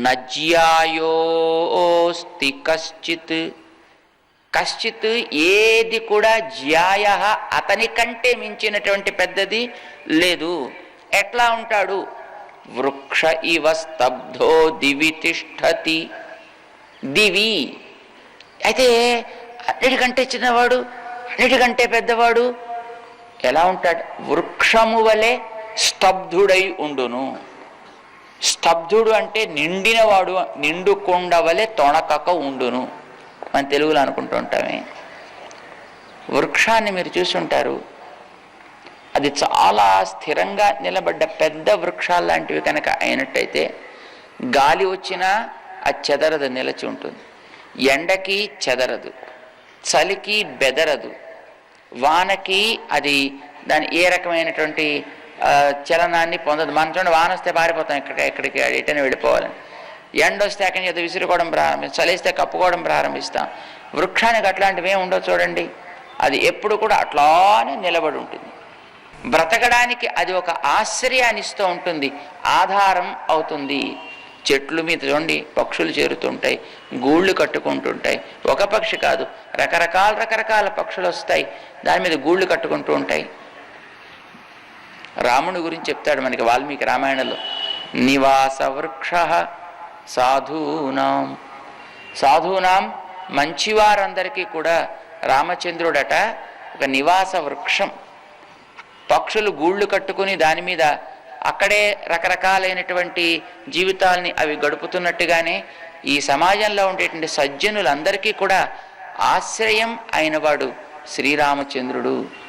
నజ్యాయోస్తి కశ్చిత్. కశ్చిత్ ఏది కూడా జ్యాయ అతని కంటే మించినటువంటి పెద్దది లేదు. ఎట్లా ఉంటాడు? వృక్ష ఇవ స్తబ్ధో దివి తిష్టతి. దివి. అయితే అన్నిటికంటే చిన్నవాడు అన్నిటికంటే పెద్దవాడు ఎలా ఉంటాడు? వృక్షము వలె స్తబ్ధుడై ఉండును. స్తబ్దుడు అంటే నిండినవాడు నిండు కొండ తొణకక ఉండును మన తెలుగులో అనుకుంటూ ఉంటామే. వృక్షాన్ని మీరు చూసుంటారు అది చాలా స్థిరంగా నిలబడ్డ పెద్ద వృక్షాలు లాంటివి కనుక అయినట్టయితే గాలి వచ్చినా అది చెదరదు నిలచి ఉంటుంది. ఎండకి చెదరదు చలికి బెదరదు వానకి అది దాని ఏ రకమైనటువంటి చలనాన్ని పొందదు. మన చూడండి వాన వస్తే పారిపోతాం ఇక్కడ ఎక్కడికి ఎటైనా వెళ్ళిపోవాలని ఎండ వస్తే అక్కడి నుంచి విసురుకోవడం ప్రారంభిస్తాం. చలిస్తే కప్పుకోవడం ప్రారంభిస్తాం. వృక్షానికి అట్లాంటివి ఏమి ఉండవు చూడండి. అది ఎప్పుడు కూడా అట్లానే నిలబడి ఉంటుంది. బ్రతకడానికి అది ఒక ఆశ్రయాన్ని ఇస్తూ ఉంటుంది. ఆధారం అవుతుంది. చెట్లు మీద చూడండి పక్షులు చేరుతుంటాయి గూళ్ళు కట్టుకుంటుంటాయి. ఒక పక్షి కాదు రకరకాల రకరకాల పక్షులు వస్తాయి. దాని మీద గూళ్ళు కట్టుకుంటూ ఉంటాయి. రాముడి గురించి చెప్తాడు మనకి వాల్మీకి రామాయణంలో. నివాస వృక్ష సాధూనాం. సాధూనాం మంచివారందరికీ కూడా రామచంద్రుడట ఒక నివాస వృక్షం పక్షులు గూళ్ళు కట్టుకుని దాని మీద అక్కడే రకరకాలైనటువంటి జీవితాల్ని అవి గడుపుతున్నట్టుగానే ఈ సమాజంలో ఉండేటువంటి సజ్జనులందరికీ కూడా ఆశ్రయం అయినవాడు శ్రీరామచంద్రుడు.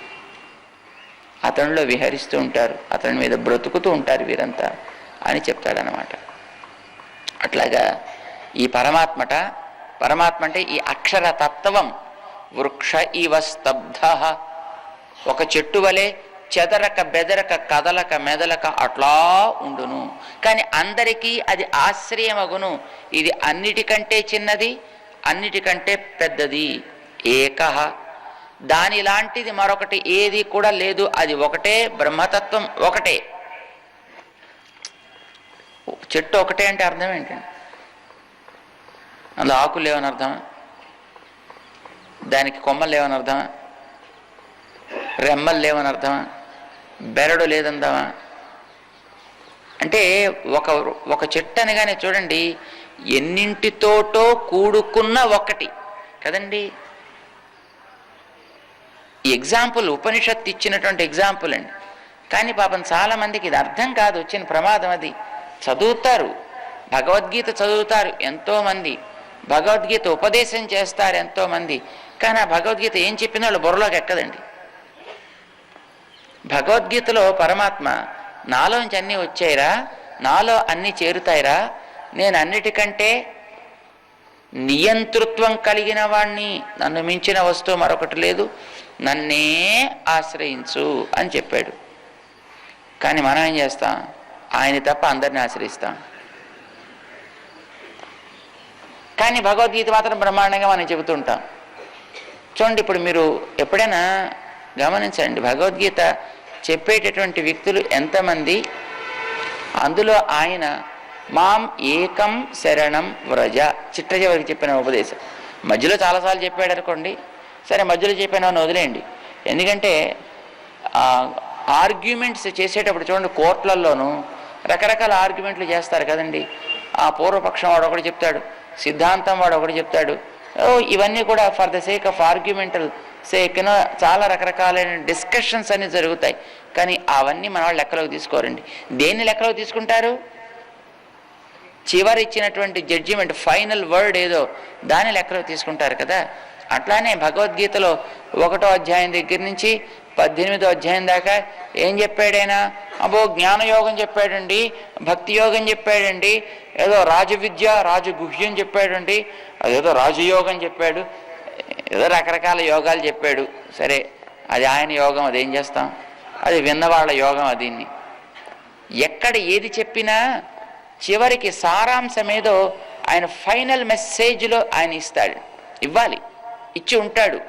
అతనిలో విహరిస్తూ ఉంటారు. అతని మీద బ్రతుకుతూ ఉంటారు వీరంతా అని చెప్తాడనమాట అట్లాగా ఈ పరమాత్మట పరమాత్మ అంటే ఈ అక్షర తత్వం వృక్ష ఇవ స్తబ్ధ. ఒక చెట్టు వలె చెదరక బెదరక కదలక మెదలక అట్లా ఉండును. కానీ అందరికీ అది ఆశ్రయమగును. ఇది అన్నిటికంటే చిన్నది అన్నిటికంటే పెద్దది. దాని దానిలాంటిది మరొకటి ఏది కూడా లేదు. అది ఒకటే బ్రహ్మతత్వం ఒకటే. చెట్టు ఒకటే అంటే అర్థం ఏంటండి అందులో ఆకులు లేవని అర్థమా? దానికి కొమ్మలు లేవని అర్థమా? రెమ్మలు లేవని అర్థమా? బెరడు లేదందామా అంటే ఒక ఒక చెట్టు అనగానే చూడండి ఎన్నింటితోటో కూడుకున్న ఒకటి. కదండి? ఈ ఎగ్జాంపుల్ ఉపనిషత్తు ఇచ్చినటువంటి ఎగ్జాంపుల్ అండి. కానీ పాపం చాలా మందికి ఇది అర్థం కాదు వచ్చిన ప్రమాదం అది. చదువుతారు భగవద్గీత చదువుతారు ఎంతోమంది భగవద్గీత ఉపదేశం చేస్తారు ఎంతోమంది కానీ ఆ భగవద్గీత ఏం చెప్పిన వాళ్ళు బుర్రలోకి ఎక్కదండి. భగవద్గీతలో పరమాత్మ నాలోంచి అన్నీ వచ్చాయిరా నాలో అన్నీ చేరుతాయిరా నేను అన్నిటికంటే నియంతృత్వం కలిగిన వాణ్ణి నన్ను మించిన వస్తువు మరొకటి లేదు నన్నే ఆశ్రయించు అని చెప్పాడు. కానీ మనం ఏం చేస్తాం? ఆయన తప్ప అందరిని ఆశ్రయిస్తాం. కానీ భగవద్గీత మాత్రం బ్రహ్మాండంగా మనం చెబుతుంటాం. చూడండి ఇప్పుడు మీరు ఎప్పుడైనా గమనించండి భగవద్గీత చెప్పేటటువంటి వ్యక్తులు ఎంతమంది అందులో ఆయన మాం ఏకం శరణం వ్రజ. చిట్ట చివరికి చెప్పిన ఉపదేశం. మధ్యలో చాలాసార్లు చెప్పాడు అనుకోండి. సరే మధ్యలో చెప్పాను వదిలేయండి. ఎందుకంటే ఆర్గ్యుమెంట్స్ చేసేటప్పుడు చూడండి కోర్టులలోనూ రకరకాల ఆర్గ్యుమెంట్లు చేస్తారు కదండి. ఆ పూర్వపక్షం వాడు ఒకటి చెప్తాడు సిద్ధాంతం వాడు ఒకటి చెప్తాడు. ఇవన్నీ కూడా for the sake of argumental సేక్ను చాలా రకరకాలైన డిస్కషన్స్ అన్నీ జరుగుతాయి. కానీ అవన్నీ మన వాళ్ళు లెక్కలోకి తీసుకోరండి. దేన్ని లెక్కలోకి తీసుకుంటారు? చివరి ఇచ్చినటువంటి జడ్జిమెంట్ ఫైనల్ వర్డ్ ఏదో దాని లెక్కలో తీసుకుంటారు కదా. అట్లానే భగవద్గీతలో ఒకటో అధ్యాయం దగ్గర నుంచి పద్దెనిమిదో అధ్యాయం దాకా ఏం చెప్పాడైనా? అబ్బో జ్ఞానయోగం చెప్పాడండి భక్తి యోగం చెప్పాడండి ఏదో రాజవిద్య రాజగుహ్యం చెప్పాడండి అదేదో రాజయోగం చెప్పాడు ఏదో రకరకాల యోగాలు చెప్పాడు. సరే అది ఆయన యోగం అదేం చేస్తాం? అది విన్నవాళ్ళ యోగం అదీన్ని ఎక్కడ ఏది చెప్పినా చివరికి సారాంశం ఏదో ఆయన ఫైనల్ మెసేజ్లో ఆయన ఇస్తాడు. ఇవ్వాలి. ఇచ్చి ఉంటాడు.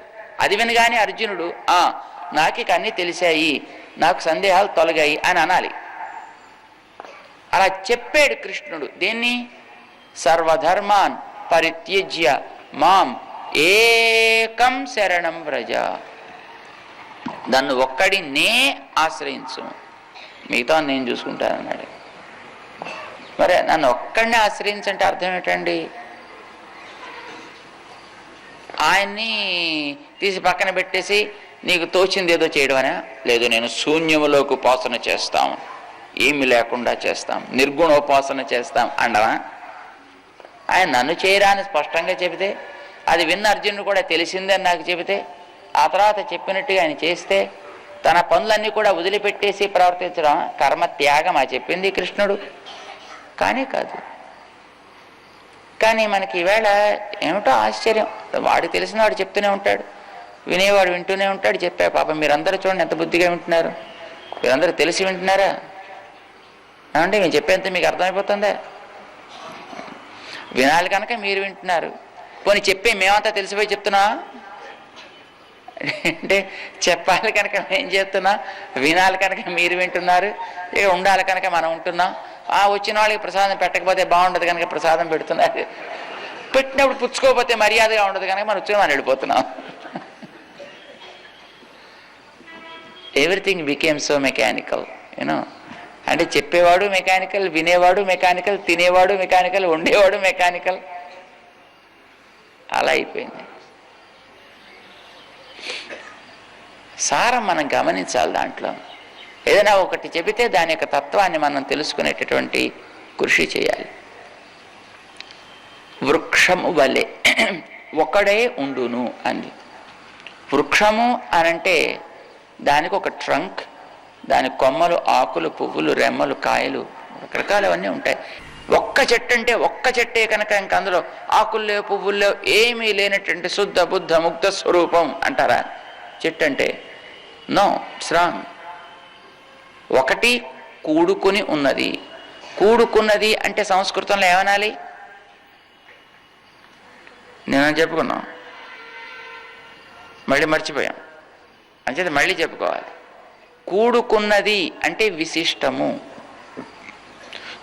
అది వినగానే అర్జునుడు ఆ నాకిక అన్నీ తెలిసాయి. నాకు సందేహాలు తొలగాయి అని అనాలి. అలా చెప్పాడు కృష్ణుడు. దేన్ని? సర్వధర్మాన్ పరిత్యజ్య మాం ఏకం శరణం వ్రజ. నన్ను ఒక్కడినే ఆశ్రయించు. మిగతా నేను చూసుకుంటాను అన్నాడు మరి నన్ను ఒక్కడినే ఆశ్రయించంటే అర్థం ఏంటండి ఆయన్ని తీసి పక్కన పెట్టేసి నీకు తోచింది ఏదో చేయడమనా? లేదు నేను శూన్యములోకి ఉపాసన చేస్తాం. ఏమి లేకుండా చేస్తాం. నిర్గుణోపాసన చేస్తాం. అండవా? ఆయన నన్ను చేయరా అని స్పష్టంగా చెబితే అది విన్న అర్జునుడు కూడా తెలిసిందని నాకు చెబితే ఆ తర్వాత చెప్పినట్టుగా ఆయన చేస్తే తన పనులన్నీ కూడా వదిలిపెట్టేసి ప్రవర్తించడం కర్మ త్యాగం. చెప్పింది కృష్ణుడు. కానీ కాదు. కానీ మనకి ఈవేళ ఏమిటో ఆశ్చర్యం. వాడు తెలిసిన వాడు చెప్తూనే ఉంటాడు. వినేవాడు వింటూనే ఉంటాడు. చెప్పా పాపం మీరందరూ చూడండి ఎంత బుద్ధిగా వింటున్నారు. మీరందరూ తెలిసి వింటున్నారా? ఏమండి మేము చెప్పేంత మీకు అర్థమైపోతుందా? వినాలి కనుక మీరు వింటున్నారు. పోనీ చెప్పి మేమంతా తెలిసిపోయి చెప్తున్నా? అంటే చెప్పాలి కనుక మేము చెప్తున్నా వినాలి కనుక మీరు వింటున్నారు ఇక ఉండాలి కనుక మనం ఉంటున్నాం. ఆ వచ్చిన వాళ్ళకి ప్రసాదం పెట్టకపోతే బాగుండదు కనుక ప్రసాదం పెడుతున్నారు. పెట్టినప్పుడు పుచ్చుకోకపోతే మర్యాదగా ఉండదు కనుక మనం వచ్చి మనం వెళ్ళిపోతున్నాం. Everything became so mechanical you know అంటే చెప్పేవాడు మెకానికల్ వినేవాడు మెకానికల్ తినేవాడు మెకానికల్ ఉండేవాడు మెకానికల్ అలా అయిపోయింది. సారం మనం గమనించాలి దాంట్లో. ఏదైనా ఒకటి చెబితే దాని యొక్క తత్వాన్ని మనం తెలుసుకునేటటువంటి కృషి చేయాలి. వృక్షము వలె ఒకడే ఉండును అంది. వృక్షము అనంటే దానికి ఒక ట్రంక్ దాని కొమ్మలు ఆకులు పువ్వులు రెమ్మలు కాయలు రకరకాలవన్నీ ఉంటాయి. ఒక్క చెట్టు అంటే ఒక్క చెట్టే కనుక ఇంక అందులో ఆకులు పువ్వుల్లో ఏమీ లేనటువంటి శుద్ధ బుద్ధ ముగ్ధ స్వరూపం అంటారా? చెట్టు అంటే నో ఇట్స్ రాంగ్. ఒకటి కూడుకుని ఉన్నది. కూడుకున్నది అంటే సంస్కృతంలో ఏమనాలి? నేను చెప్పుకున్నాం? మళ్ళీ మర్చిపోయాం. అంచేది మళ్ళీ చెప్పుకోవాలి. కూడుకున్నది అంటే విశిష్టము.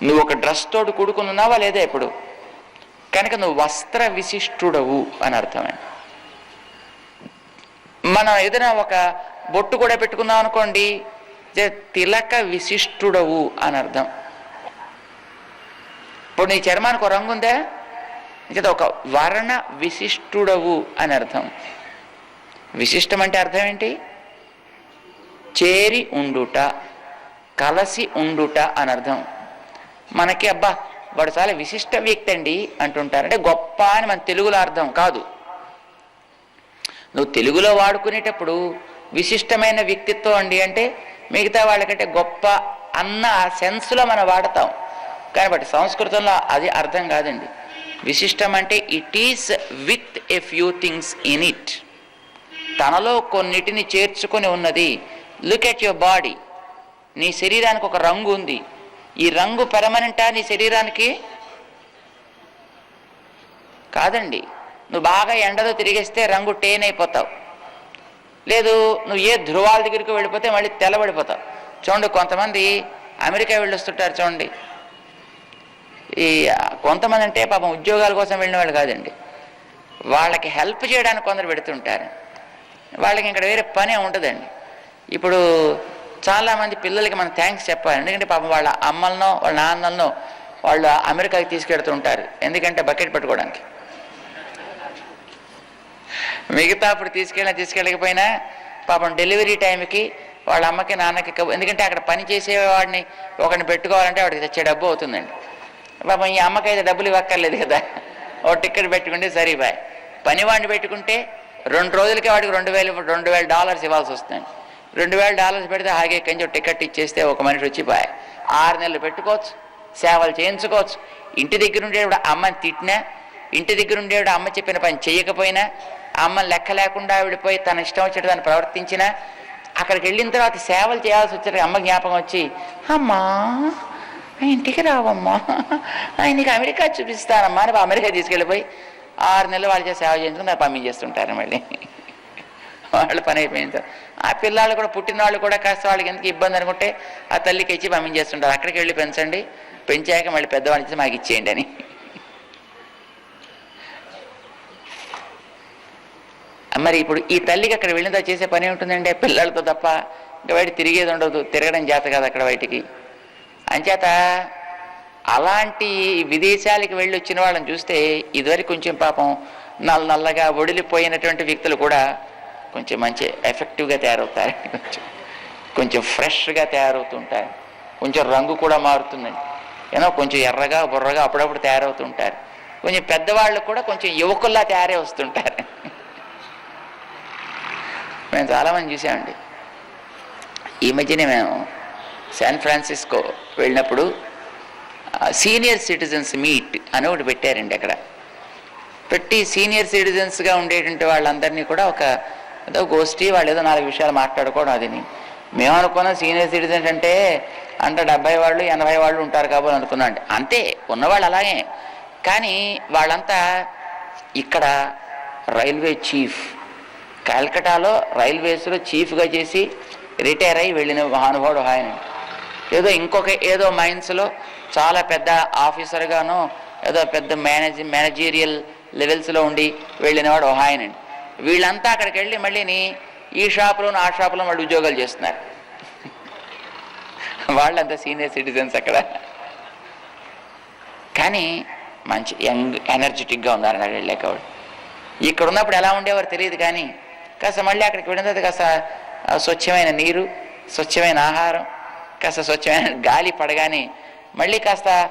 నువ్వు ఒక డ్రెస్ తోడు కూడుకున్నావా లేదా ఇప్పుడు? కనుక నువ్వు వస్త్ర విశిష్టుడవు అని అర్థమే. మనం ఏదైనా ఒక బొట్టు కూడా పెట్టుకున్నాం అనుకోండి తిలక విశిష్టుడవు అని అర్థం ఇప్పుడు నీ చర్మానికి ఒక రంగు ఉందా? ఇంకా ఒక వర్ణ విశిష్టుడవు అని అర్థం విశిష్టం అంటే అర్థం ఏంటి? చేరి ఉండుట కలసి ఉండుట అని అర్థం మనకి అబ్బా వాడు చాలా విశిష్ట వ్యక్తి అండి అంటుంటారు. అంటే గొప్ప అని మన తెలుగులో అర్థం కాదు. నువ్వు తెలుగులో వాడుకునేటప్పుడు విశిష్టమైన వ్యక్తిత్వం అండి అంటే మిగతా వాళ్ళకంటే గొప్ప అన్న సెన్స్లో మనం వాడతాం. కాబట్టి సంస్కృతంలో అది అర్థం కాదండి. విశిష్టం అంటే it is with a few things in it తనలో కొన్నిటిని చేర్చుకొని ఉన్నది. లుక్ ఎట్ యువర్ బాడీ నీ శరీరానికి ఒక రంగు ఉంది. ఈ రంగు పెరమనెంటా నీ శరీరానికి? కాదండి. నువ్వు బాగా ఎండలో తిరిగేస్తే రంగు టేన్ అయిపోతావు. లేదు నువ్వు ఏ ధృవాల దగ్గరికి వెళ్ళిపోతే మళ్ళీ తెల్లబడిపోతావు. చూడండి కొంతమంది అమెరికా వెళ్ళొస్తుంటారు చూడండి. ఈ కొంతమంది అంటే పాపం ఉద్యోగాల కోసం వెళ్ళిన వాళ్ళు కాదండి. వాళ్ళకి హెల్ప్ చేయడానికి కొందరు పెడుతుంటారు. వాళ్ళకి ఇక్కడ వేరే పనే ఉంటుందండి ఇప్పుడు చాలామంది పిల్లలకి మనం థ్యాంక్స్ చెప్పాలి. ఎందుకంటే పాపం వాళ్ళ అమ్మలనో వాళ్ళ నాన్నలనో వాళ్ళు అమెరికాకి తీసుకెడుతుంటారు. ఎందుకంటే బకెట్ పెట్టుకోవడానికి. మిగతా అప్పుడు తీసుకెళ్ళినా తీసుకెళ్ళకపోయినా పాపం డెలివరీ టైంకి వాళ్ళ అమ్మకి నాన్నకి ఎందుకంటే అక్కడ పని చేసేవాడిని ఒకరిని పెట్టుకోవాలంటే వాడికి తెచ్చే డబ్బు అవుతుందండి. పాపం ఈ అమ్మకి అయితే డబ్బులు ఇవ్వక్కర్లేదు కదా. ఓ టిక్కెట్ పెట్టుకుంటే సరే బాయ్. పనివాడిని పెట్టుకుంటే రెండు రోజులకే వాడికి రెండు వేలు రెండు వేల డాలర్స్ ఇవ్వాల్సి వస్తుంది రెండు వేల డాలర్స్ పెడితే హాగే కంచి టికెట్ ఇచ్చేస్తే ఒక మనిషి వచ్చి బాయ్ ఆరు నెలలు పెట్టుకోవచ్చు సేవలు చేయించుకోవచ్చు. ఇంటి దగ్గర ఉండేవాడు అమ్మని తిట్టినా ఇంటి దగ్గర ఉండేవాడు అమ్మ చెప్పిన పని చేయకపోయినా అమ్మ లెక్క లేకుండా విడిపోయి తన ఇష్టం వచ్చేట దాన్ని ప్రవర్తించిన అక్కడికి వెళ్ళిన తర్వాత సేవలు చేయాల్సి వచ్చేట అమ్మ జ్ఞాపకం వచ్చి అమ్మా ఇంటికి రావమ్మా ఆయన నీకు అమెరికా చూపిస్తానమ్మా అని అమెరికా తీసుకెళ్ళిపోయి ఆరు నెలలు వాళ్ళ సేవ చేయించుకుని నాకు పంపించేస్తుంటారు మళ్ళీ. వాళ్ళ పని అయిపోయింది ఆ పిల్లలు కూడా పుట్టిన వాళ్ళు కూడా కాస్త వాళ్ళకి ఎందుకు ఇబ్బంది అనుకుంటే ఆ తల్లికి ఇచ్చి పంపించేస్తుంటారు. అక్కడికి వెళ్ళి పెంచండి. పెంచాక మళ్ళీ పెద్దవాళ్ళు ఇచ్చి మాకు ఇచ్చేయండి అని. మరి ఇప్పుడు ఈ తల్లికి అక్కడ వెళ్ళిందా చేసే పని ఉంటుందండి? పిల్లలతో తప్ప ఇంకా బయట తిరిగేది ఉండదు. తిరగడం చేత కాదు అక్కడ బయటికి. అంచేత అలాంటి విదేశాలకు వెళ్ళి వచ్చిన వాళ్ళని చూస్తే ఇదివరకు కొంచెం పాపం నల్ల నల్లగా ఒడిలిపోయినటువంటి వ్యక్తులు కూడా కొంచెం మంచి ఎఫెక్టివ్గా తయారవుతారండి కొంచెం కొంచెం ఫ్రెష్గా తయారవుతుంటారు. కొంచెం రంగు కూడా మారుతుందండి. ఏమో కొంచెం ఎర్రగా బుర్రగా అప్పుడప్పుడు తయారవుతుంటారు. కొంచెం పెద్దవాళ్ళు కూడా కొంచెం యువకుల్లా తయారే వస్తుంటారు. మేము చాలామంది చూసామండి. ఈ మధ్యనే మేము శాన్ ఫ్రాన్సిస్కో వెళ్ళినప్పుడు సీనియర్ సిటిజన్స్ మీట్ అని ఒకటి పెట్టారండి అక్కడ. పెట్టి సీనియర్ సిటిజన్స్గా ఉండేటువంటి వాళ్ళందరినీ కూడా ఒక ఏదో గోష్ఠి వాళ్ళు ఏదో నాలుగు విషయాలు మాట్లాడుకోవడం అదిని. మేము అనుకున్నాం సీనియర్ సిటిజన్స్ అంటే అంటే డెబ్బై వాళ్ళు ఎనభై వాళ్ళు ఉంటారు కాబట్టి అనుకున్నాం. అండి అంతే ఉన్నవాళ్ళు అలాగే. కానీ వాళ్ళంతా ఇక్కడ రైల్వే చీఫ్ కల్కటాలో రైల్వేస్లో చీఫ్గా చేసి రిటైర్ అయ్యి వెళ్ళిన మహానుభావుడు ఆయన. ఏదో ఇంకొక ఏదో మైన్స్లో చాలా పెద్ద ఆఫీసర్గాను ఏదో పెద్ద మేనేజ్ మేనేజీరియల్ లెవెల్స్లో ఉండి వెళ్ళినవాడు ఒక ఆయనండి వీళ్ళంతా అక్కడికి వెళ్ళి మళ్ళీని ఈ షాపులోను ఆ షాపులో వాళ్ళు ఉద్యోగాలు చేస్తున్నారు. వాళ్ళంతా సీనియర్ సిటిజన్స్ అక్కడ. కానీ మంచి యంగ్ ఎనర్జెటిక్గా ఉన్నారు అక్కడ వెళ్ళాక వాళ్ళు. ఇక్కడ ఉన్నప్పుడు ఎలా ఉండేవారు తెలియదు కానీ కాస్త మళ్ళీ అక్కడికి వెళ్ళిన తర్వాత కాస్త స్వచ్ఛమైన నీరు స్వచ్ఛమైన ఆహారం కాస్త స్వచ్ఛమైన గాలి పడగానే మళ్ళీ కాస్త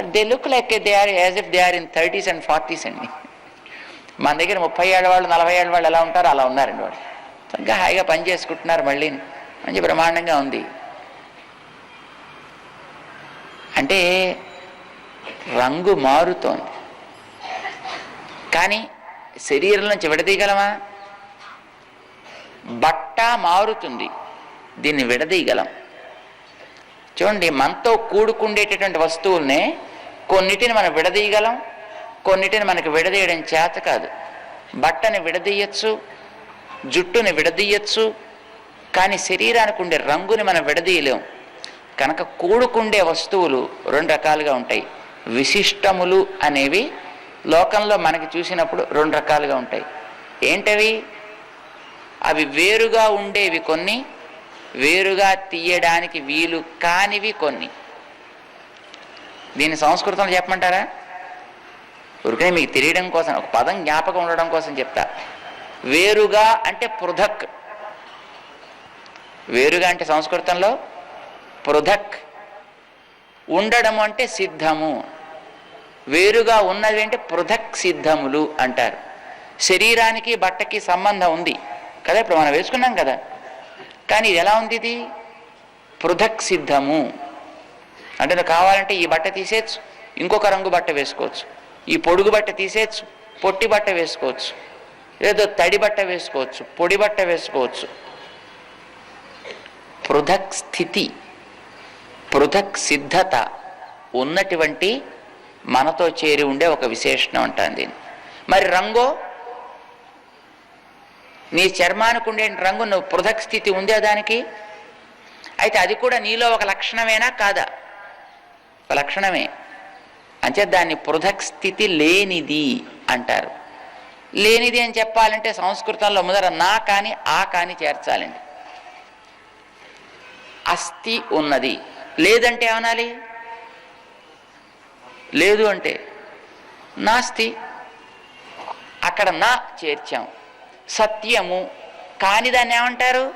they look like they are as if they are in thirties and forties అండి. మన దగ్గర ముప్పై ఏళ్ళ వాళ్ళు నలభై ఏళ్ళ వాళ్ళు ఎలా ఉంటారో అలా ఉన్నారండి వాళ్ళు. ఇంకా హాయిగా పని చేసుకుంటున్నారు మళ్ళీ. మంచి బ్రహ్మాండంగా ఉంది. అంటే రంగు మారుతోంది. కానీ శరీరం నుంచి విడదీయగలమా? బట్ట మారుతుంది. దీన్ని విడదీయగలం. చూడండి మనతో కూడుకుండేటటువంటి వస్తువుల్నే కొన్నిటిని మనం విడదీయగలం కొన్నిటిని మనకు విడదీయడం చేత కాదు. బట్టని విడదీయచ్చు జుట్టుని విడదీయచ్చు కానీ శరీరానికి ఉండే రంగుని మనం విడదీయలేం. కనుక కూడుకుండే వస్తువులు రెండు రకాలుగా ఉంటాయి. విశిష్టములు అనేవి లోకంలో మనకి చూసినప్పుడు రెండు రకాలుగా ఉంటాయి. ఏంటవి? అవి వేరుగా ఉండేవి కొన్ని వేరుగా తీయడానికి వీలు కానివి కొన్ని. దీన్ని సంస్కృతంలో చెప్పమంటారా? ఊరికనే మీకు తెలియడం కోసం ఒక పదం జ్ఞాపకం ఉండడం కోసం చెప్తా. వేరుగా అంటే పృథక్. వేరుగా అంటే సంస్కృతంలో పృథక్. ఉండడం అంటే సిద్ధము. వేరుగా ఉన్నది అంటే పృథక్ సిద్ధములు అంటారు. శరీరానికి బట్టకి సంబంధం ఉంది. కదా ఇప్పుడు మనం వేసుకున్నాం కదా. కానీ ఇది ఎలా ఉంది ఇది? పృథక్ సిద్ధము. అంటే నువ్వు కావాలంటే ఈ బట్ట తీసేయచ్చు ఇంకొక రంగు బట్ట వేసుకోవచ్చు ఈ పొడుగు బట్ట తీసేయచ్చు పొట్టి బట్ట వేసుకోవచ్చు లేదో తడి బట్ట వేసుకోవచ్చు పొడి బట్ట వేసుకోవచ్చు. పృథక్ స్థితి పృథక్ సిద్ధత ఉన్నటువంటి మనతో చేరి ఉండే ఒక విశేషణం అంటాను దీన్ని. మరి రంగో నీ చర్మానికి ఉండే రంగు నువ్వు పృథక్ స్థితి ఉందే దానికి? అయితే అది కూడా నీలో ఒక లక్షణమేనా కాదా? ఒక లక్షణమే. అంటే దాన్ని పృథక్ స్థితి లేనిది అంటారు. లేనిది అని చెప్పాలంటే సంస్కృతంలో ముందర నా కానీ ఆ కానీ చేర్చాలండి. అస్థి ఉన్నది. లేదంటే ఏమనాలి? లేదు అంటే నాస్తి. అక్కడ నా చేర్చాం. సత్యము. కాని దాన్ని ఏమంటారు?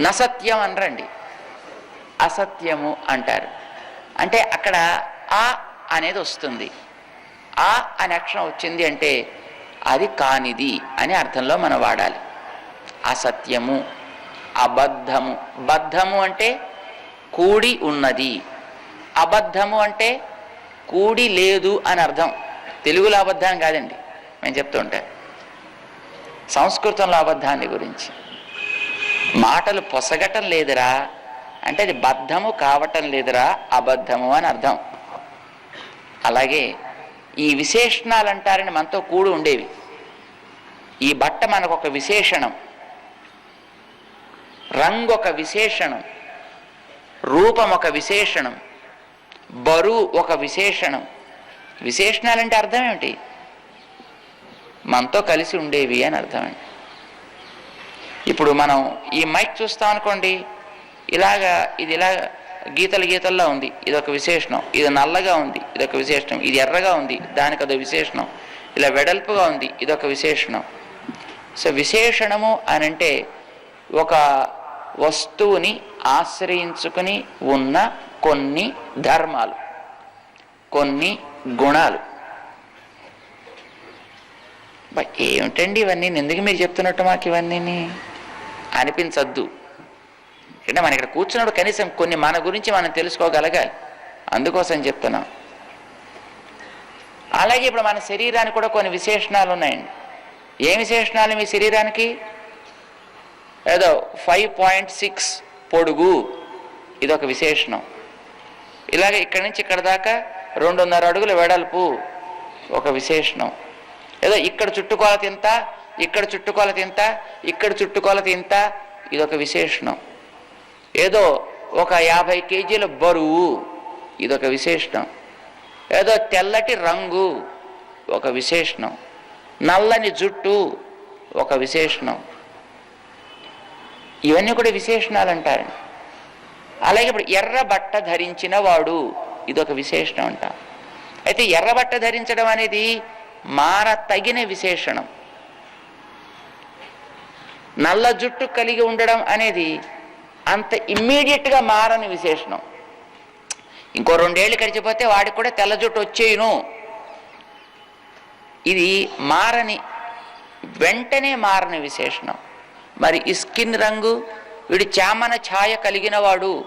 నసత్యం అనరండి. అసత్యము అంటారు. అంటే అక్కడ ఆ అనేది వస్తుంది. ఆ అనే అక్షరం వచ్చింది అంటే అది కానిది అనే అర్థంలో మనం వాడాలి. అసత్యము అబద్ధము. బద్ధము అంటే కూడి ఉన్నది. అబద్ధము అంటే కూడి లేదు అని అర్థం. తెలుగులో అబద్ధం కాదండి. నేను చెప్తుంటే. సంస్కృతంలో అబద్ధాన్ని గురించి. మాటలు పొసగటం లేదురా. అంటే అది బద్ధము కావటం లేదురా అబద్ధము అని అర్థం. అలాగే ఈ విశేషణాలు అంటారని మనతో కూడి ఉండేవి. ఈ బట్ట మనకు ఒక విశేషణం. రంగు ఒక విశేషణం. రూపం ఒక విశేషణం. బరువు ఒక విశేషణం. విశేషణాలంటే అర్థం ఏమిటి? మనతో కలిసి ఉండేవి అని అర్థమండి ఇప్పుడు మనం ఈ మైక్ చూస్తాం అనుకోండి ఇలాగా ఇది ఇలా గీతలు గీతల్లో ఉంది ఇది ఒక విశేషణం. ఇది నల్లగా ఉంది ఇది ఒక విశేషణం. ఇది ఎర్రగా ఉంది దానికి అదో విశేషణం. ఇలా వెడల్పుగా ఉంది ఇది ఒక విశేషణం. సో విశేషణము అని అంటే ఒక వస్తువుని ఆశ్రయించుకుని ఉన్న కొన్ని ధర్మాలు కొన్ని గుణాలు. ఏమిటండి ఇవన్నీ? ఎందుకు మీరు చెప్తున్నట్టు మాకు ఇవన్నీ అనిపించద్దు. అంటే మన ఇక్కడ కూర్చున్నప్పుడు కనీసం కొన్ని మన గురించి మనం తెలుసుకోగలగాలి. అందుకోసం చెప్తున్నాం. అలాగే ఇప్పుడు మన శరీరానికి కూడా కొన్ని విశేషణాలు ఉన్నాయండి. ఏ విశేషణాలు మీ శరీరానికి? ఏదో ఫైవ్ పాయింట్ సిక్స్ పొడుగు. ఇదొక విశేషణం. ఇలాగే ఇక్కడి నుంచి ఇక్కడ దాకా రెండున్నర అడుగుల వెడల్పు ఒక విశేషణం. ఏదో ఇక్కడ చుట్టుకొలత ఇంత ఇక్కడ చుట్టుకొలత ఇంత ఇక్కడ చుట్టుకొలత ఇంత ఇదొక విశేషణం. ఏదో ఒక యాభై కేజీల బరువు ఇదొక విశేషణం. ఏదో తెల్లటి రంగు ఒక విశేషణం. నల్లని జుట్టు ఒక విశేషణం. ఇవన్నీ కూడా విశేషణాలు అంటారండి అలాగే ఇప్పుడు ఎర్ర బట్ట ధరించిన వాడు ఇదొక విశేషణం అంట అయితే ఎర్రబట్ట ధరించడం అనేది మార తగిన విశేషణం. నల్ల జుట్టు కలిగి ఉండడం అనేది అంత ఇమ్మీడియట్గా మారని విశేషణం. ఇంకో రెండేళ్ళు గడిచిపోతే వాడికి కూడా తెల్ల జుట్టు వచ్చేయును. ఇది మారని వెంటనే మారని విశేషణం. మరి ఈ స్కిన్ రంగు వీడి చామన ఛాయ కలిగిన వాడు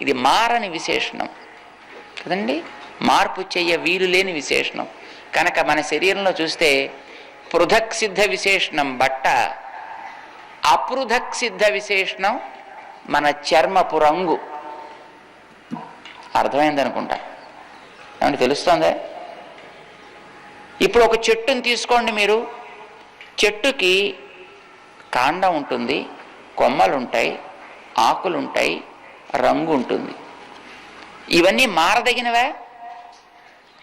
ఇది మారని విశేషణం. కదండి? మార్పు చెయ్య వీలు లేని విశేషణం. కనుక మన శరీరంలో చూస్తే పృథక్ సిద్ధ విశేషణం బట్ట అపృథక్ సిద్ధ విశేషణం మన చర్మపు రంగు అర్థమైంది అనుకుంటా ఏమంటే తెలుస్తుందా? ఇప్పుడు ఒక చెట్టుని తీసుకోండి మీరు. చెట్టుకి కాండం ఉంటుంది కొమ్మలు ఉంటాయి ఆకులుంటాయి రంగు ఉంటుంది ఇవన్నీ మారదగినవే?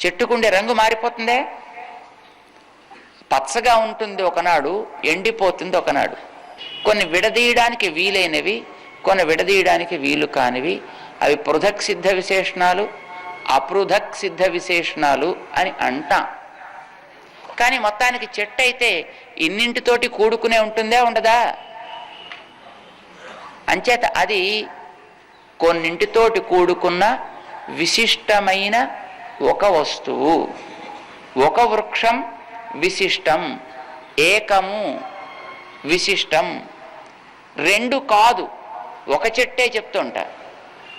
చెట్టుకుండే రంగు మారిపోతుందే? పచ్చగా ఉంటుంది ఒకనాడు ఎండిపోతుంది ఒకనాడు. కొన్ని విడదీయడానికి వీలైనవి కొన్ని విడదీయడానికి వీలు కానివి. అవి పృథక్ సిద్ధ విశేషణాలు అపృథక్ సిద్ధ విశేషణాలు అని అంటాం. కానీ మొత్తానికి చెట్టు అయితే ఇన్నింటితోటి కూడుకునే ఉంటుందే ఉండదా? అంచేత అది కొన్నింటితోటి కూడుకున్న విశిష్టమైన ఒక వస్తువు ఒక వృక్షం విశిష్టం ఏకము విశిష్టం రెండు కాదు ఒక చెట్టే చెప్తుంటారు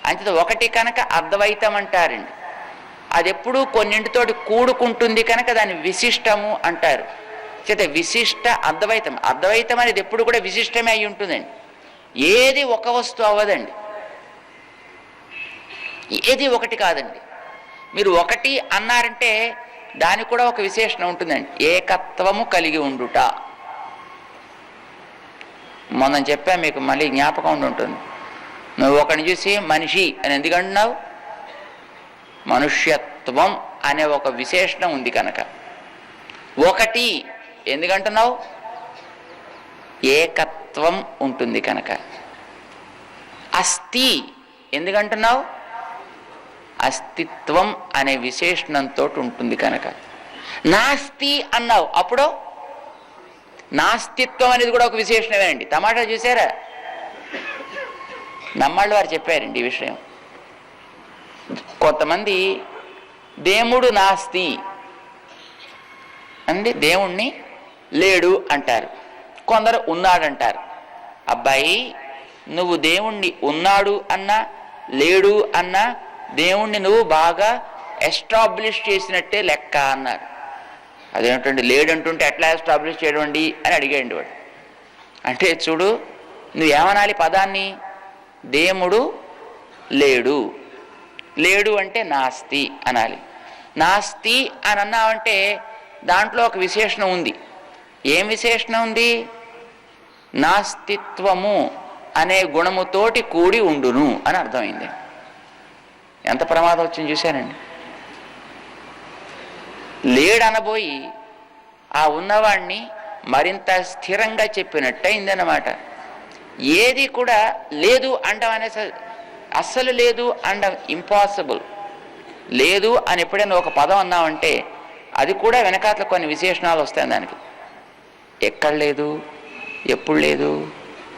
అంతే ఒకటి కనుక అద్వైతం అంటారండి అది ఎప్పుడూ కొన్నింటితోటి కూడుకుంటుంది కనుక దాన్ని విశిష్టము అంటారు. చేత విశిష్ట అద్వైతం అద్వైతం అనేది ఎప్పుడు కూడా విశిష్టమే అయి ఉంటుందండి. ఏది ఒక వస్తువు అవ్వదండి. ఏది ఒకటి కాదండి. మీరు ఒకటి అన్నారంటే దానికి కూడా ఒక విశేషణ ఉంటుందండి. ఏకత్వము కలిగి ఉండుట. మొన్న చెప్పా మీకు మళ్ళీ జ్ఞాపకం ఉండుంటుంది నువ్వు ఒకని చూసి మనిషి అని ఎందుకంటున్నావు మనుష్యత్వం అనే ఒక విశేషణం ఉంది కనుక. ఒకటి ఎందుకంటున్నావు ఏకత్వం ఉంటుంది కనుక. అస్థి ఎందుకంటున్నావు అస్తిత్వం అనే విశేషణంతో ఉంటుంది కనుక. నాస్తి అన్నావు. అప్పుడు? నాస్తిత్వం అనేది కూడా ఒక విశేషణమే అండి. టమాటా చూసారా? నమ్మాళ్ళు వారు చెప్పారండి ఈ విషయం. కొంతమంది దేవుడు నాస్తి. అండి దేవుణ్ణి లేడు అంటారు. కొందరు ఉన్నాడంటారు. అబ్బాయి నువ్వు దేవుణ్ణి ఉన్నాడు అన్నా లేడు అన్నా దేవుణ్ణి నువ్వు బాగా ఎస్టాబ్లిష్ చేసినట్టే లెక్క అన్నారు. అదేమిటండి లేడంటుంటే ఎట్లా ఎస్టాబ్లిష్ చేయడం అండి అని అడిగాడు వాడు. అంటే చూడు నువ్వు ఏమనాలి పదాన్ని? దేవుడు లేడు. లేడు అంటే నాస్తి అనాలి. నాస్తి అని అన్నావంటే దాంట్లో ఒక విశేషణం ఉంది. ఏం విశేషణం ఉంది? నాస్తిత్వము అనే గుణముతోటి కూడి ఉండును అని అర్థమైంది. ఎంత ప్రమాదం వచ్చింది చూశానండి. లేడనబోయి ఆ ఉన్నవాణ్ణి మరింత స్థిరంగా చెప్పినట్టయిందన్నమాట. ఏది కూడా లేదు అండం అనే అస్సలు లేదు అండం ఇంపాసిబుల్. లేదు అని ఎప్పుడైనా ఒక పదం అన్నామంటే అది కూడా వెనకాతల కొన్ని విశేషణాలు వస్తాయి దానికి. ఎక్కడ లేదు ఎప్పుడు లేదు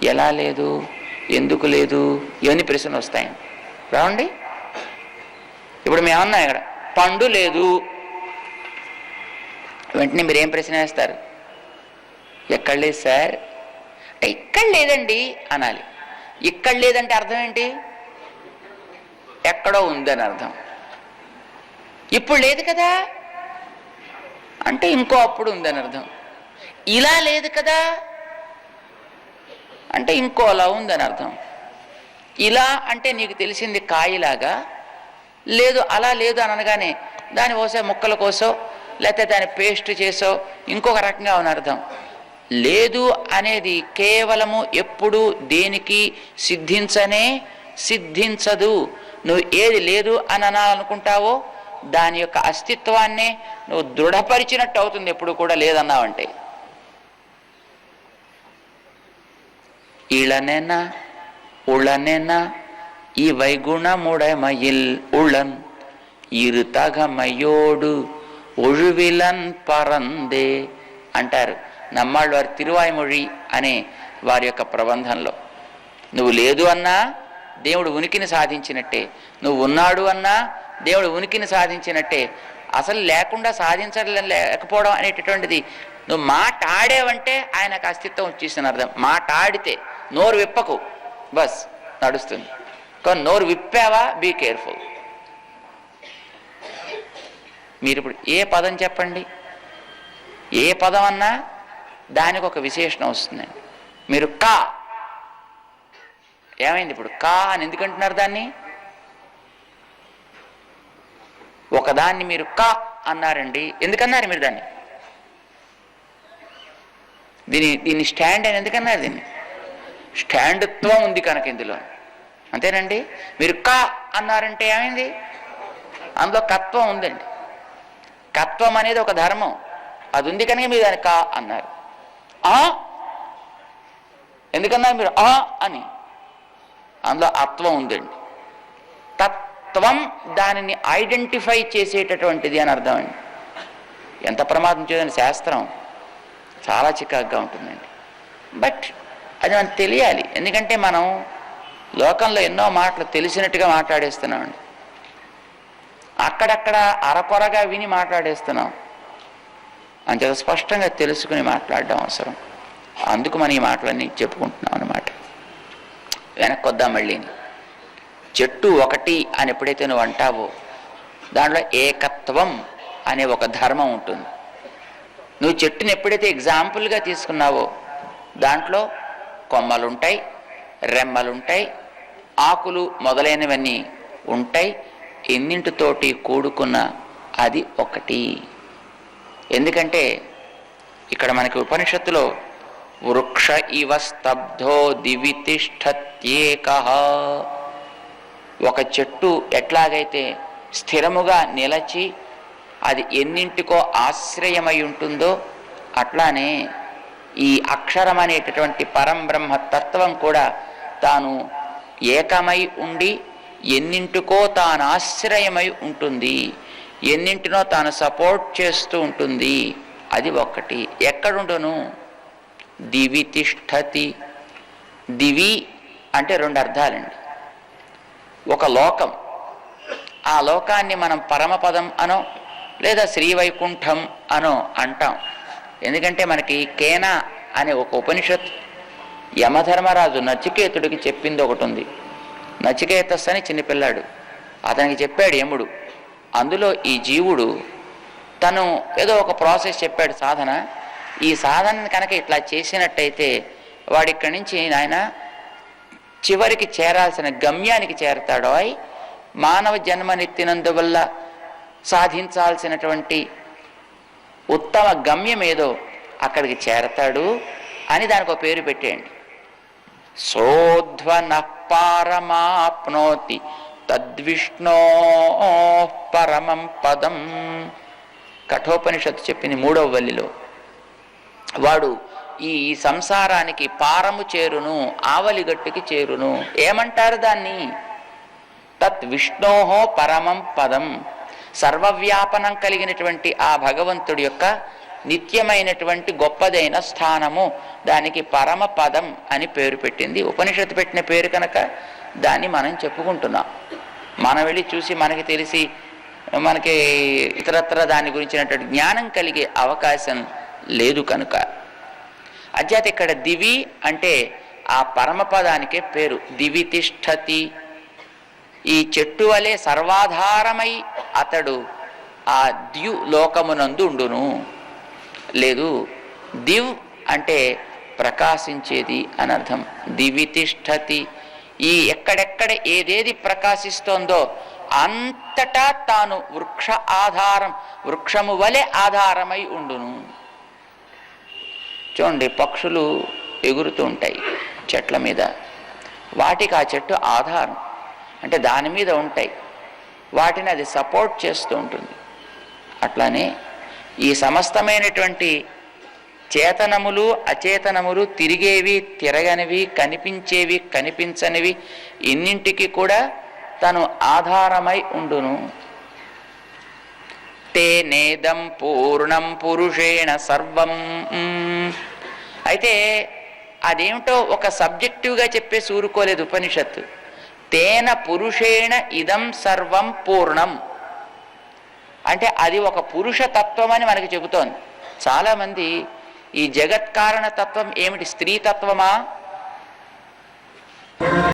ఎలా లేదు ఎందుకు లేదు ఇవన్నీ ప్రశ్నలు వస్తాయి రావండి. ఇప్పుడు మేమన్నా ఇక్కడ పండు లేదు. వెంటనే మీరు ఏం ప్రశ్న వేస్తారు? ఎక్కడ లేదు సార్. అంటే ఇక్కడ లేదండి అనాలి. ఇక్కడ లేదంటే అర్థం ఏంటి? ఎక్కడో ఉందని అర్థం. ఇప్పుడు లేదు కదా. అంటే ఇంకో అప్పుడు ఉందని అర్థం. ఇలా లేదు కదా. అంటే ఇంకోలా ఉందని అర్థం. ఇలా అంటే నీకు తెలిసింది కాయలాగా? లేదు అలా లేదు అని అనగానే దాని కోసే ముక్కలు కోసో లేకపోతే దాని పేస్ట్ చేసో ఇంకొక రకంగా ఉన్న అర్థం. లేదు అనేది కేవలము ఎప్పుడు దేనికి సిద్ధించనే సిద్ధించదు. నువ్వు ఏది లేదు అని అనాలనుకుంటావో దాని యొక్క అస్తిత్వాన్నే నువ్వు దృఢపరిచినట్టు అవుతుంది ఎప్పుడు కూడా లేదన్నావంటే. ఇళ్ళనైనా ఉళ్ళనైనా இவைகுணமுடைமையில் உளன் இரு தகமையோடு ఒళువిలన్ పరందే అంటారు. నమ్మాళ్ళవారి తిరువాయిమొళి అనే వారి యొక్క ప్రబంధంలో. నువ్వు లేదు అన్నా దేవుడు ఉనికిని సాధించినట్టే. నువ్వు ఉన్నాడు అన్నా దేవుడు ఉనికిని సాధించినట్టే. అసలు లేకుండా సాధించడం లేకపోవడం అనేటటువంటిది నువ్వు మాట్లాడేవంటే ఆయనకు అస్తిత్వం వచ్చేసిన అర్థం. మాట్లాడితే నోరు విప్పకు. బస్ నడుస్తుంది. నోరు విప్పావా? బీ కేర్ఫుల్ మీరు ఇప్పుడు ఏ పదం చెప్పండి? ఏ పదం అన్నా దానికి ఒక విశేషణం వస్తుందండి మీరు కా. ఏమైంది ఇప్పుడు? కా అని ఎందుకంటున్నారు దాన్ని? ఒకదాన్ని మీరు కా అన్నారండి. ఎందుకన్నారు మీరు దాన్ని? దీని దీన్ని స్టాండ్ అని ఎందుకన్నారు దీన్ని? స్టాండ్త్వం ఉంది కనుక ఇందులో. అంతేనండి? మీరు క అన్నారంటే ఏమైంది? అందులో కత్వం ఉందండి. కత్వం అనేది ఒక ధర్మం. అది ఉంది కనుక మీరు దాని కా అన్నారు. ఆ? ఎందుకన్నా మీరు? ఆ అని. అందులో అత్వం ఉందండి. తత్వం దానిని ఐడెంటిఫై చేసేటటువంటిది అని అర్థం అండి. ఎంత ప్రమాదం చేయదని శాస్త్రం. చాలా చికాగ్గా ఉంటుందండి. బట్ అది మనకు తెలియాలి. ఎందుకంటే మనం లోకంలో ఎన్నో మాటలు తెలిసినట్టుగా మాట్లాడేస్తున్నామండి. అక్కడక్కడ అరకొరగా విని మాట్లాడేస్తున్నాం. అంచేత స్పష్టంగా తెలుసుకుని మాట్లాడడం అవసరం. అందుకు మనం ఈ మాటలన్నీ చెప్పుకుంటున్నాం అన్నమాట. వెనక్కి వద్దాం మళ్ళీ. చెట్టు ఒకటి అని ఎప్పుడైతే నువ్వు అంటావో దాంట్లో ఏకత్వం అనే ఒక ధర్మం ఉంటుంది. నువ్వు చెట్టుని ఎప్పుడైతే ఎగ్జాంపుల్గా తీసుకున్నావో దాంట్లో కొమ్మలుంటాయి రెమ్మలుంటాయి ఆకులు మొదలైనవన్నీ ఉంటాయి. ఎన్నింటితోటి కూడుకున్న అది ఒకటి. ఎందుకంటే ఇక్కడ మనకి ఉపనిషత్తులో వృక్ష ఇవ స్తబ్ధో దివి తిష్టత్యేక ఒక చెట్టు ఎట్లాగైతే స్థిరముగా నిలచి అది ఎన్నింటికో ఆశ్రయమై ఉంటుందో అట్లానే ఈ అక్షరం అనేటటువంటి పరంబ్రహ్మ తత్వం కూడా తాను ఏకమై ఉండి ఎన్నింటికో తాను ఆశ్రయమై ఉంటుంది. ఎన్నింటినో తాను సపోర్ట్ చేస్తూ ఉంటుంది. అది ఒకటి ఎక్కడుండును? దివి తిష్టతి. దివి అంటే రెండు అర్థాలండి. ఒక లోకం. ఆ లోకాన్ని మనం పరమపదం అనో లేదా శ్రీవైకుంఠం అనో అంటాం. ఎందుకంటే మనకి కేనా అనే ఒక ఉపనిషత్ యమధర్మరాజు నచికేతుడికి చెప్పింది ఒకటి ఉంది నచికేతస్ అని చిన్నపిల్లాడు. అతనికి చెప్పాడు యముడు అందులో ఈ జీవుడు తను ఏదో ఒక ప్రాసెస్ చెప్పాడు సాధన. ఈ సాధన కనుక ఇట్లా చేసినట్టయితే వాడి ఇక్కడి నుంచి నాయన చివరికి చేరాల్సిన గమ్యానికి చేరతాడో. అయి మానవ జన్మనెత్తినందువల్ల సాధించాల్సినటువంటి ఉత్తమ గమ్యం ఏదో అక్కడికి చేరతాడు అని దానికి ఒక పేరు పెట్టేయండి. సోధ్వన పారమాప్నోతి తద్విష్ణో పరమం పదం. కఠోపనిషత్తు చెప్పింది మూడవ వల్లిలో. వాడు ఈ సంసారానికి పారము చేరును ఆవలిగట్టుకి చేరును. ఏమంటారు దాన్ని? తత్ విష్ణోహో పరమం పదం. సర్వవ్యాపనం కలిగినటువంటి ఆ భగవంతుడి యొక్క నిత్యమైనటువంటి గొప్పదైన స్థానము. దానికి పరమ పదం అని పేరు పెట్టింది. ఉపనిషత్తు పెట్టిన పేరు కనుక దాన్ని మనం చెప్పుకుంటున్నాం. మనం వెళ్ళి చూసి మనకి తెలిసి మనకి ఇతరత్ర దాని గురించినటువంటి జ్ఞానం కలిగే అవకాశం లేదు కనుక. అధ్యాత ఇక్కడ దివి అంటే ఆ పరమపదానికే పేరు. దివి తిష్టతి. ఈ చెట్టు వలె సర్వాధారమై అతడు ఆ ద్యు లోకమునందు ఉండును. లేదు. దివ్ అంటే ప్రకాశించేది అని అర్థం. దివి ఈ ఎక్కడెక్కడ ఏదేది ప్రకాశిస్తోందో అంతటా తాను వృక్ష ఆధారం వృక్షము వలె ఆధారమై ఉండును. చూడండి పక్షులు ఎగురుతూ ఉంటాయి చెట్ల మీద. వాటికి ఆ చెట్టు ఆధారం. అంటే దాని మీద ఉంటాయి. వాటిని అది సపోర్ట్ చేస్తూ ఉంటుంది. అట్లానే ఈ సమస్తమైనటువంటి చేతనములు అచేతనములు తిరిగేవి తిరగనివి కనిపించేవి కనిపించనివి ఇన్నింటికి కూడా తను ఆధారమై ఉండును. తేనేదం పూర్ణం పురుషేణ సర్వం. అయితే అదేమిటో ఒక సబ్జెక్టివ్గా చెప్పేసి ఊరుకోలేదు ఉపనిషత్తు. తేన పురుషేణ ఇదం సర్వం పూర్ణం. అంటే అది ఒక పురుష తత్వం అని మనకి చెబుతోంది. చాలామంది ఈ జగత్కారణ తత్వం ఏమిటి? స్త్రీ తత్వమా?